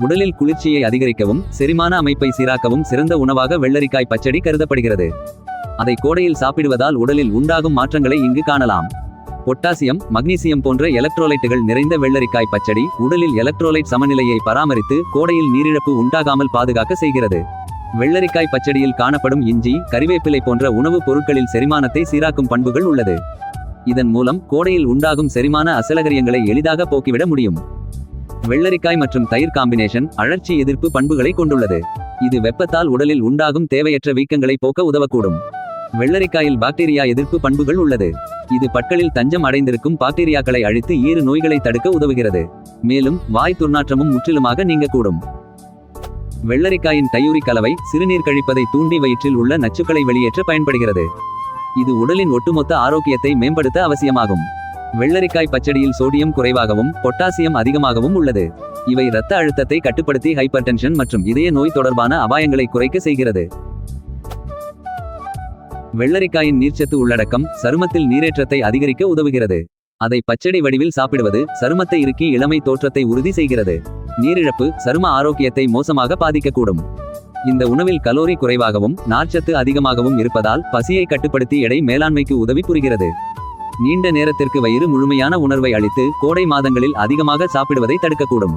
உடலில் குளிர்ச்சியை அதிகரிக்கவும் செரிமான அமைப்பை சீராக்கவும் சிறந்த உணவாக வெள்ளரிக்காய் பச்சடி கருதப்படுகிறது. அதை கோடையில் சாப்பிடுவதால் உடலில் உண்டாகும் மாற்றங்களை இங்கு காணலாம். பொட்டாசியம் மக்னீசியம் போன்ற எலக்ட்ரோலைட்டுகள் நிறைந்த வெள்ளரிக்காய் பச்சடி உடலில் எலக்ட்ரோலைட் சமநிலையை பராமரித்து கோடையில் நீரிழப்பு உண்டாகாமல் பாதுகாக்க செய்கிறது. வெள்ளரிக்காய் பச்சடியில் காணப்படும் இஞ்சி கறிவேப்பிலை போன்ற உணவுப் பொருட்களில் செரிமானத்தை சீராக்கும் பண்புகள் உள்ளது. இதன் மூலம் கோடையில் உண்டாகும் செரிமான அசலகரியங்களை எளிதாக போக்கிவிட முடியும். வெள்ளரிக்காய் மற்றும் தயிர் காம்பினேஷன் அழற்சி எதிர்ப்பு பண்புகளை கொண்டுள்ளது. இது வெப்பத்தால் உடலில் உண்டாகும் தேவையற்ற வீக்கங்களை போக்க உதவக்கூடும். வெள்ளரிக்காயில் பாக்டீரியா எதிர்ப்பு பண்புகள் உள்ளது. இது பற்களில் தஞ்சம் அடைந்திருக்கும் பாக்டீரியாக்களை அழித்து ஈறு நோய்களை தடுக்க உதவுகிறது. மேலும் வாய் துர்நாற்றமும் முற்றிலுமாக நீங்கக்கூடும். வெள்ளரிக்காயின் டையூரி கலவை சிறுநீர் கழிப்பதை தூண்டி வயிற்றில் உள்ள நச்சுக்களை வெளியேற்ற பயன்படுகிறது. இது உடலின் ஒட்டுமொத்த ஆரோக்கியத்தை மேம்படுத்த அவசியமாகும். வெள்ளரிக்காய் பச்சடியில் சோடியம் குறைவாகவும் பொட்டாசியம் அதிகமாகவும் உள்ளது. இவை இரத்த அழுத்தத்தை கட்டுப்படுத்தி ஹைப்பர்டென்ஷன் மற்றும் இதய நோய் தொடர்பான அபாயங்களை குறைக்க செய்கிறது. வெள்ளரிக்காயின் நீர்ச்சத்து உள்ளடக்கம் சருமத்தில் நீரேற்றத்தை அதிகரிக்க உதவுகிறது. அதை பச்சடி வடிவில் சாப்பிடுவது சருமத்தை இறுக்கி இளமை தோற்றத்தை உறுதி செய்கிறது. நீரிழப்பு சரும ஆரோக்கியத்தை மோசமாக பாதிக்கக்கூடும். இந்த உணவில் கலோரி குறைவாகவும் நார்ச்சத்து அதிகமாகவும் இருப்பதால் பசியை கட்டுப்படுத்தி எடை மேலாண்மைக்கு உதவி புரிகிறது. நீண்ட நேரத்திற்கு வயிறு முழுமையான உணர்வை அளித்து கோடை மாதங்களில் அதிகமாக சாப்பிடுவதை தடுக்கக்கூடும்.